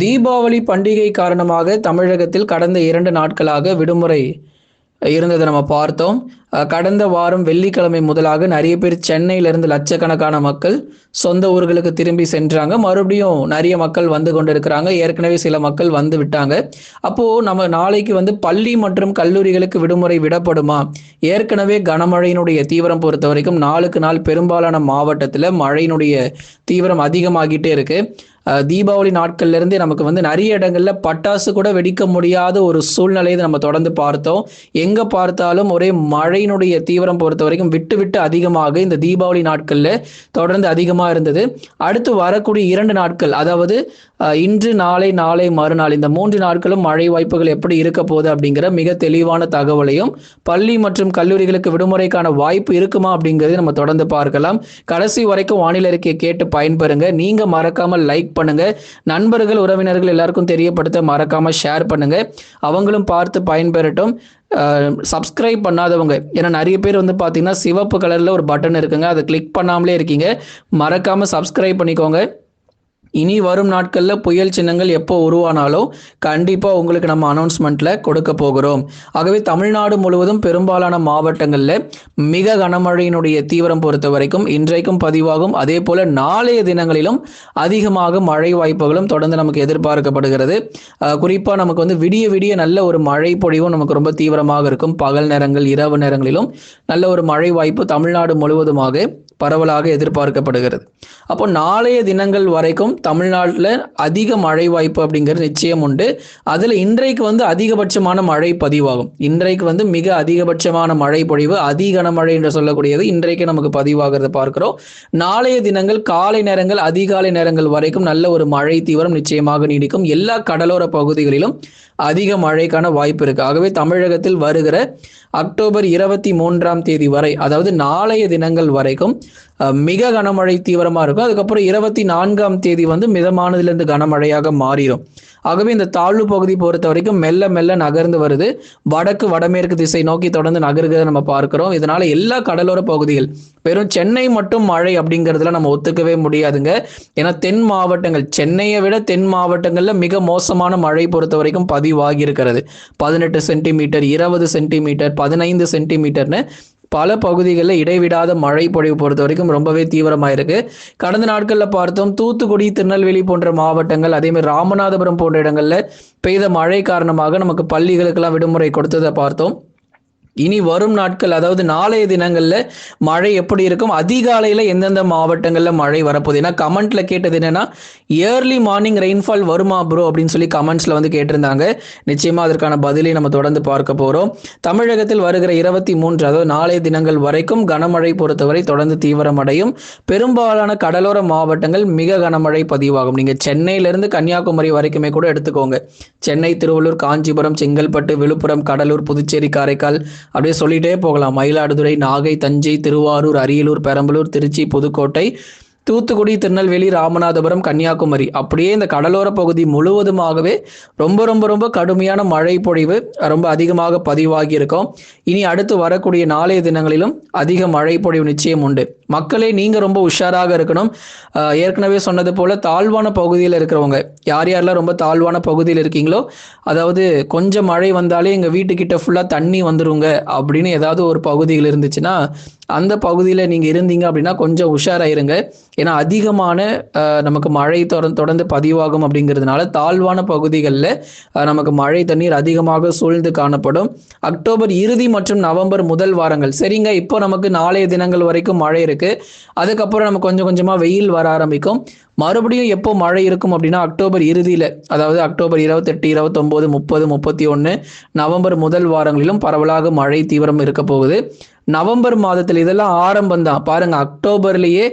தீபாவளி பண்டிகை காரணமாக தமிழகத்தில் கடந்த இரண்டு நாட்களாக விடுமுறை இருந்ததை நம்ம பார்த்தோம். கடந்த வாரம் வெள்ளிக்கிழமை முதலாக நிறைய பேர் சென்னையிலிருந்து லட்சக்கணக்கான மக்கள் சொந்த ஊர்களுக்கு திரும்பி சென்றாங்க. மறுபடியும் நிறைய மக்கள் வந்து கொண்டிருக்கிறாங்க. ஏற்கனவே சில மக்கள் வந்து விட்டாங்க. அப்போ நம்ம நாளைக்கு வந்து பள்ளி மற்றும் கல்லூரிகளுக்கு விடுமுறை விடப்படுமா? ஏற்கனவே கனமழையினுடைய தீவிரம் பொறுத்த வரைக்கும் நாளுக்கு நாள் பெரும்பாலான மாவட்டத்தில் மழையினுடைய தீவிரம் அதிகமாகிட்டே இருக்கு. தீபாவளி நாட்கள்லேருந்தே நமக்கு வந்து நிறைய இடங்கள்ல பட்டாசு கூட வெடிக்க முடியாத ஒரு சூழ்நிலையை நம்ம தொடர்ந்து பார்த்தோம். எங்க பார்த்தாலும் ஒரே மழையினுடைய தீவிரம் பொறுத்த வரைக்கும் விட்டு விட்டு அதிகமாக இந்த தீபாவளி நாட்கள்ல தொடர்ந்து அதிகமா இருந்தது. அடுத்து வரக்கூடிய இரண்டு நாட்கள் அதாவது இன்று நாளை நாளை மறுநாள் இந்த மூன்று நாட்களும் மழை வாய்ப்புகள் எப்படி இருக்க போகுது அப்படிங்கிற மிக தெளிவான தகவலையும் பள்ளி மற்றும் கல்லூரிகளுக்கு விடுமுறைக்கான வாய்ப்பு இருக்குமா அப்படிங்கிறது நம்ம தொடர்ந்து பார்க்கலாம். கடைசி வரைக்கும் வானிலை அறிக்கையை கேட்டு பயன்பெறுங்க. நீங்க மறக்காம லைக் பண்ணுங்க. நண்பர்கள் உறவினர்கள் எல்லாருக்கும் தெரியப்படுத்த மறக்காம ஷேர் பண்ணுங்க. அவங்களும் பார்த்து பயன்பெறட்டும். சப்ஸ்கிரைப் பண்ணாதவங்க. ஏன்னா நிறைய பேர் வந்து பார்த்தீங்கன்னா சிவப்பு கலரில் ஒரு பட்டன் இருக்குங்க. அதை கிளிக் பண்ணாமலே இருக்கீங்க. மறக்காம சப்ஸ்கிரைப் பண்ணிக்கோங்க. இனி வரும் நாட்களில் புயல் சின்னங்கள் எப்போ உருவானாலோ கண்டிப்பாக உங்களுக்கு நம்ம அனௌன்ஸ்மெண்ட்டில் கொடுக்க போகிறோம். ஆகவே தமிழ்நாடு முழுவதும் பெரும்பாலான மாவட்டங்களில் மிக கனமழையினுடைய தீவிரம் பொறுத்த வரைக்கும் இன்றைக்கும் பதிவாகும். அதே போல் நாளைய தினங்களிலும் அதிகமாக மழை வாய்ப்புகளும் தொடர்ந்து நமக்கு எதிர்பார்க்கப்படுகிறது. குறிப்பாக நமக்கு வந்து விடிய விடிய நல்ல ஒரு மழை பொழிவும் நமக்கு ரொம்ப தீவிரமாக இருக்கும். பகல் நேரங்கள் இரவு நேரங்களிலும் நல்ல ஒரு மழை வாய்ப்பு தமிழ்நாடு முழுவதுமாக பரவலாக எதிர்பார்க்கப்படுகிறது. அப்போ நாளைய தினங்கள் வரைக்கும் தமிழ்நாட்டில் அதிக மழை வாய்ப்பு அப்படிங்கிறது நிச்சயம் உண்டு. அதில் இன்றைக்கு வந்து அதிகபட்சமான மழை பதிவாகும். இன்றைக்கு வந்து மிக அதிகபட்சமான மழை பொழிவு அதி கனமழை என்று சொல்லக்கூடியது இன்றைக்கு நமக்கு பதிவாகிறது பார்க்கிறோம். நாளைய தினங்கள் காலை நேரங்கள் அதிகாலை நேரங்கள் வரைக்கும் நல்ல ஒரு மழை தீவிரம் நிச்சயமாக நீடிக்கும். எல்லா கடலோர பகுதிகளிலும் அதிக மழைக்கான வாய்ப்பு இருக்கு. ஆகவே தமிழகத்தில் வருகிற அக்டோபர் இருபத்தி மூன்றாம் தேதி வரை அதாவது நாளைய தினங்கள் வரைக்கும் மிக கனமழை தீவிரமா இருக்கும். அதுக்கப்புறம் இருபத்தி நான்காம் தேதி வந்து மிதமானதுலேருந்து கனமழையாக மாறிடும். ஆகவே இந்த தாழ்வு பகுதி பொறுத்த வரைக்கும் மெல்ல மெல்ல நகர்ந்து வருது. வடக்கு வடமேற்கு திசை நோக்கி தொடர்ந்து நகர்கிறத நம்ம பார்க்கிறோம். இதனால எல்லா கடலோர பகுதிகள் வெறும் சென்னை மட்டும் மழை அப்படிங்கிறதுல நம்ம ஒத்துக்கவே முடியாதுங்க. ஏன்னா தென் மாவட்டங்கள் சென்னையை விட தென் மாவட்டங்கள்ல மிக மோசமான மழை பொறுத்த வரைக்கும் பதிவாகி இருக்கிறது பதினெட்டு சென்டிமீட்டர் இருபது சென்டிமீட்டர் பதினைந்து சென்டிமீட்டர்னு பல பகுதிகளில் இடைவிடாத மழை பொழிவு பொறுத்த வரைக்கும் ரொம்பவே தீவிரமாக இருக்கு கடந்த நாட்களில் பார்த்தோம் தூத்துக்குடி திருநெல்வேலி போன்ற மாவட்டங்கள் அதேமாதிரி ராமநாதபுரம் போன்ற இடங்களில் பெய்த மழை காரணமாக நமக்கு பள்ளிகளுக்கெல்லாம் விடுமுறை கொடுத்ததை பார்த்தோம். இனி வரும் நாட்கள் அதாவது நாளைய தினங்கள்ல மழை எப்படி இருக்கும்? அதிகாலையில எந்தெந்த மாவட்டங்கள்ல மழை வரப்போகுது? ஏன்னா கமெண்ட்ல கேட்டது என்னன்னா இயர்லி மார்னிங் ரெயின்ஃபால் வருமா ப்ரோ அப்படின்னு சொல்லி கமெண்ட்ஸ்ல வந்து கேட்டிருந்தாங்க. நிச்சயமா அதற்கான பதிலை நம்ம தொடர்ந்து பார்க்க போறோம். தமிழகத்தில் வருகிற இருபத்தி மூன்று அதாவது நாளைய தினங்கள் வரைக்கும் கனமழை பொறுத்தவரை தொடர்ந்து தீவிரமடையும். பெரும்பாலான கடலோர மாவட்டங்கள் மிக கனமழை பதிவாகும். நீங்க சென்னையிலிருந்து கன்னியாகுமரி வரைக்குமே கூட எடுத்துக்கோங்க. சென்னை திருவள்ளூர் காஞ்சிபுரம் செங்கல்பட்டு விழுப்புரம் கடலூர் புதுச்சேரி காரைக்கால் அப்படியே சொல்லிட்டே போகலாம். மயிலாடுதுறை நாகை தஞ்சை திருவாரூர் அரியலூர் பெரம்பலூர் திருச்சி புதுக்கோட்டை தூத்துக்குடி திருநெல்வேலி ராமநாதபுரம் கன்னியாகுமரி. அப்படியே இந்த கடலோர பகுதி முழுவதுமாகவே ரொம்ப ரொம்ப ரொம்ப கடுமையான மழை பொழிவு ரொம்ப அதிகமாக பதிவாகி இருக்கும் இனி அடுத்து வரக்கூடிய நாளைய தினங்களிலும் அதிக மழை பொழிவு நிச்சயம் உண்டு. மக்களே நீங்க ரொம்ப உஷாராக இருக்கணும். ஏற்கனவே சொன்னது போல தாழ்வான பகுதியில் இருக்கிறவங்க யார் யாரெல்லாம் ரொம்ப தாழ்வான பகுதியில் இருக்கீங்களோ அதாவது கொஞ்சம் மழை வந்தாலே எங்க வீட்டுக்கிட்ட ஃபுல்லா தண்ணி வந்துருங்க அப்படின்னு ஏதாவது ஒரு பகுதியில் இருந்துச்சுன்னா அந்த பகுதியில் நீங்கள் இருந்தீங்க அப்படின்னா கொஞ்சம் உஷாராயிருங்க. ஏன்னா அதிகமான நமக்கு மழை தொடர்ந்து தொடர்ந்து பதிவாகும் அப்படிங்கிறதுனால தாழ்வான பகுதிகளில் நமக்கு மழை தண்ணீர் அதிகமாக சூழ்ந்து காணப்படும். அக்டோபர் இறுதி மற்றும் நவம்பர் முதல் வாரங்கள். சரிங்க இப்போ நமக்கு நாளைய தினங்கள் வரைக்கும் மழை இருக்கு. அதுக்கப்புறம் நம்ம கொஞ்சம் கொஞ்சமாக வெயில் வர ஆரம்பிக்கும். மறுபடியும் எப்போ மழை இருக்கும் அப்படின்னா அக்டோபர் இறுதியில் அதாவது அக்டோபர் இருபத்தெட்டு இருபத்தொம்போது முப்பது முப்பத்தி ஒன்று நவம்பர் முதல் வாரங்களிலும் பரவலாக மழை தீவிரம் இருக்க போகுது. நவம்பர் மாதத்தில் இதெல்லாம் ஆரம்பம் தான். பாருங்க அக்டோபர்லேயே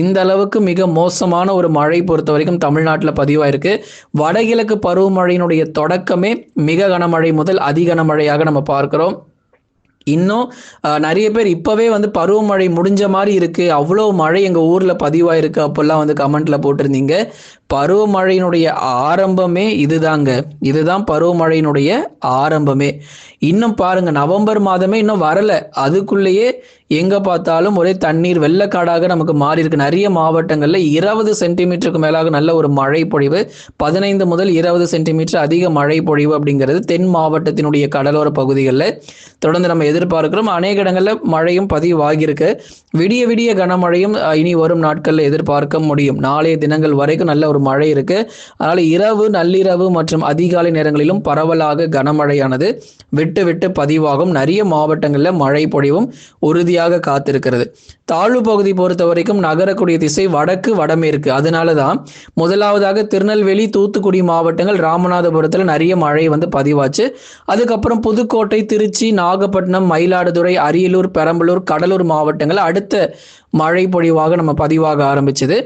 இந்த அளவுக்கு மிக மோசமான ஒரு மழை பொறுத்த வரைக்கும் தமிழ்நாட்டில் பதிவாயிருக்கு. வடகிழக்கு பருவமழையினுடைய தொடக்கமே மிக கனமழை முதல் அதிகனமழையாக நம்ம பார்க்கிறோம். இன்னும் நிறைய பேர் இப்போவே வந்து பருவமழை முடிஞ்ச மாதிரி இருக்கு. அவ்வளோ மழை எங்கள் ஊரில் பதிவாயிருக்கு. அப்போல்லாம் வந்து கமெண்ட்ல போட்டிருந்தீங்க. பருவமழையினுடைய ஆரம்பமே இதுதாங்க. இதுதான் பருவமழையினுடைய ஆரம்பமே. இன்னும் பாருங்க நவம்பர் மாதமே இன்னும் வரல. அதுக்குள்ளேயே எங்க பார்த்தாலும் ஒரே தண்ணீர் வெள்ளக்காடாக நமக்கு மாறி இருக்கு நிறைய மாவட்டங்கள்ல இருபது சென்டிமீட்டருக்கு மேலாக நல்ல ஒரு மழை பொழிவு பதினைந்து முதல் இருபது சென்டிமீட்டர் அதிக மழை பொழிவு அப்படிங்கிறது தென் மாவட்டத்தினுடைய கடலோர பகுதிகளில் தொடர்ந்து நம்ம எதிர்பார்க்கிறோம். அநேக இடங்களில் மழையும் பதிவாகியிருக்கு. விடிய விடிய கனமழையும் இனி வரும் நாட்களில் எதிர்பார்க்க முடியும். நாளைய தினங்கள் வரைக்கும் நல்ல ஒரு மழை இருக்கு. அதனால இரவு நள்ளிரவு மற்றும் அதிகாலை நேரங்களிலும் பரவலாக கனமழையானது விட்டு விட்டு பதிவாகும். நிறைய மாவட்டங்களில் மழை பொழிவும் உறுதியாக காத்திருக்கிறது. தாழ்வு பகுதி பொறுத்த வரைக்கும் நகரக்கூடிய திசை வடக்கு வடமேற்கு. அதனால தான் முதலாவதாக திருநெல்வேலி தூத்துக்குடி மாவட்டங்கள் ராமநாதபுரத்தில் நிறைய மழை வந்து பதிவாச்சு. அதுக்கப்புறம் புதுக்கோட்டை திருச்சி நாகப்பட்டினம் மயிலாடுதுறை அரியலூர் பெரம்பலூர் கடலூர் மாவட்டங்கள் அடுத்த மழை பொழிவாக நம்ம பதிவாக ஆரம்பிச்சது.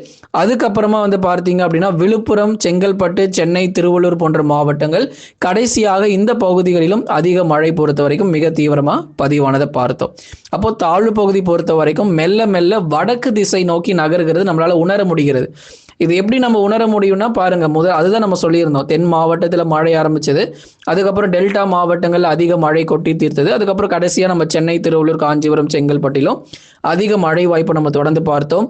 அதுக்கப்புறமா வந்து பார்த்தீங்க அப்படின்னா விழுப்புரம் செங்கல்பட்டு சென்னை திருவள்ளூர் போன்ற மாவட்டங்கள் கடைசியாக இந்த பகுதிகளிலும் அதிக மழை பொறுத்த வரைக்கும் மிக தீவிரமா பதிவானதை பார்த்தோம். அப்போ தாழ்வு பகுதி பொறுத்த வரைக்கும் மெல்ல மெல்ல வடக்கு திசை நோக்கி நகர்கிறது நம்மளால உணர முடிகிறது. இது எப்படி நம்ம உணர முடியும்னா பாருங்க முதல் அதுதான் நம்ம சொல்லியிருந்தோம். தென் மாவட்டத்தில் மழை ஆரம்பிச்சது. அதுக்கப்புறம் டெல்டா மாவட்டங்கள்ல அதிக மழை கொட்டி தீர்த்தது. அதுக்கப்புறம் கடைசியா நம்ம சென்னை திருவள்ளூர் காஞ்சிபுரம் செங்கல்பட்டிலும் அதிக மழை வாய்ப்பு நம்ம தொடர்ந்து பார்த்தோம்.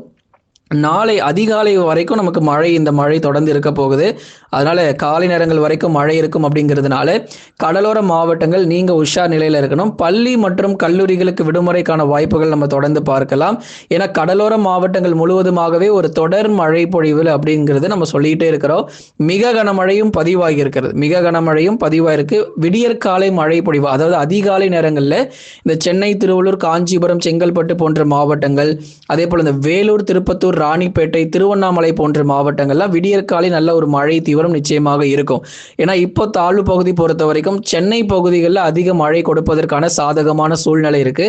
நாளை அதிகாலை வரைக்கும் நமக்கு மழை இந்த மழை தொடர்ந்து இருக்க போகுது. அதனால காலை நேரங்கள் வரைக்கும் மழை இருக்கும் அப்படிங்கிறதுனால கடலோர மாவட்டங்கள் நீங்க உஷார் நிலையில இருக்கணும். பள்ளி மற்றும் கல்லூரிகளுக்கு விடுமுறைக்கான வாய்ப்புகள் நம்ம தொடர்ந்து பார்க்கலாம். ஏன்னா கடலோர மாவட்டங்கள் முழுவதுமாகவே ஒரு தொடர் மழை பொழிவு அப்படிங்கிறது நம்ம சொல்லிட்டே இருக்கிறோம். மிக கனமழையும் பதிவாகி இருக்கிறது. மிக கனமழையும் பதிவாயிருக்கு விடியற்காலை மழை பொழிவு அதாவது அதிகாலை நேரங்களில் இந்த சென்னை திருவள்ளூர் காஞ்சிபுரம் செங்கல்பட்டு போன்ற மாவட்டங்கள் அதே போல இந்த வேலூர் திருப்பத்தூர் ராணிப்பேட்டை திருவண்ணாமலை போன்ற மாவட்டங்கள்லாம் விடியற்காலை நல்ல ஒரு மழை தீவிரம் நிச்சயமாக இருக்கும். ஏன்னா இப்போ தாழ்வு பகுதி பொறுத்த வரைக்கும் சென்னை பகுதிகளில் அதிக மழை கொடுப்பதற்கான சாதகமான சூழ்நிலை இருக்கு.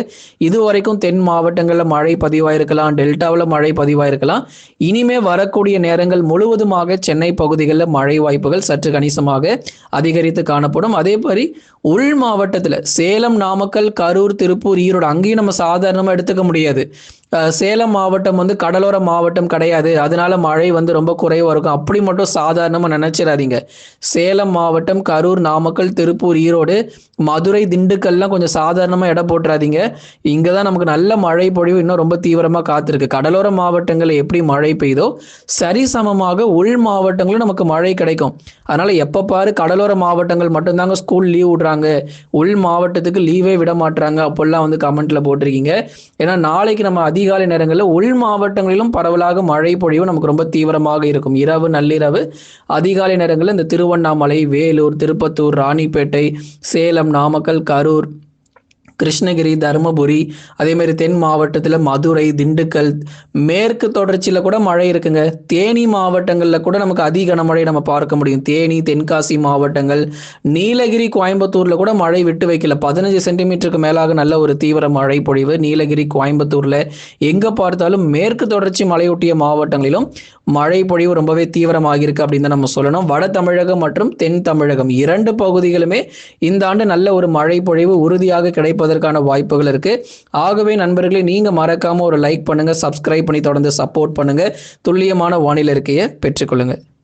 இது வரைக்கும் தென் மாவட்டங்களில் மழை பதிவாயிருக்கலாம் டெல்டாவில் மழை பதிவாயிருக்கலாம். இனிமே வரக்கூடிய நேரங்கள் முழுவதுமாக சென்னை பகுதிகளில் மழை வாய்ப்புகள் சற்று கணிசமாக அதிகரித்து காணப்படும். அதே மாதிரி உள் மாவட்டத்தில் சேலம் நாமக்கல் கரூர் திருப்பூர் ஈரோடு அங்கேயும் நம்ம சாதாரணமாக எடுத்துக்க முடியாது. சேலம் மாவட்டம் வந்து கடலோர மாவட்டம் கிடையாது. அதனால மழை வந்து ரொம்ப குறைவாக இருக்கும். அப்படி மட்டும் சாதாரணமாக நினைச்சிடாதீங்க. சேலம் மாவட்டம் கரூர் நாமக்கல் திருப்பூர் ஈரோடு மதுரை திண்டுக்கல்லாம் கொஞ்சம் சாதாரணமாக இடம் போட்டுறாதீங்க. இங்கே தான் நமக்கு நல்ல மழை பொழிவு இன்னும் ரொம்ப தீவிரமாக காத்திருக்கு. கடலோர மாவட்டங்களில் எப்படி மழை பெய்தோ சரிசமமாக உள் மாவட்டங்களும் நமக்கு மழை கிடைக்கும். அதனால எப்போ பாரு கடலோர மாவட்டங்கள் மட்டும்தாங்க ஸ்கூல் லீவ் விடுறாங்க. உள் மாவட்டத்துக்கு லீவே விட மாட்டுறாங்க அப்போல்லாம் வந்து கமெண்ட்ல போட்டிருக்கீங்க. ஏன்னா நாளைக்கு நம்ம அதிக அதிகாலை நேரங்களில் உள் மாவட்டங்களிலும் பரவலாக மழை பொழிவு நமக்கு ரொம்ப தீவிரமாக இருக்கும். இரவு நள்ளிரவு அதிகாலை நேரங்களில் இந்த திருவண்ணாமலை வேலூர் திருப்பத்தூர் ராணிப்பேட்டை சேலம் நாமக்கல் கரூர் கிருஷ்ணகிரி தருமபுரி அதே மாதிரி தென் மாவட்டத்தில் மதுரை திண்டுக்கல் மேற்கு தொடர்ச்சியில் கூட மழை இருக்குங்க. தேனி மாவட்டங்களில் கூட நமக்கு அதிக கனமழை நம்ம பார்க்க முடியும். தேனி தென்காசி மாவட்டங்கள் நீலகிரி கோயம்புத்தூரில் கூட மழை விட்டு வைக்கல. பதினஞ்சு சென்டிமீட்டருக்கு மேலாக நல்ல ஒரு தீவிர மழை பொழிவு. நீலகிரி கோயம்புத்தூரில் எங்கே பார்த்தாலும் மேற்கு தொடர்ச்சி மலையொட்டிய மாவட்டங்களிலும் மழை பொழிவு ரொம்பவே தீவிரமாக இருக்கு அப்படின்னு தான் நம்ம சொல்லணும். வட தமிழகம் மற்றும் தென் தமிழகம் இரண்டு பகுதிகளுமே இந்த ஆண்டு நல்ல ஒரு மழை பொழிவு உறுதியாக கிடைப்பதற்கான வாய்ப்புகள் இருக்கு. ஆகவே நண்பர்களே நீங்க மறக்காம ஒரு லைக் பண்ணுங்க சப்ஸ்கிரைப் பண்ணி தொடர்ந்து சப்போர்ட் பண்ணுங்க. துல்லியமான வானிலை இருக்கையை பெற்றுக்கொள்ளுங்க.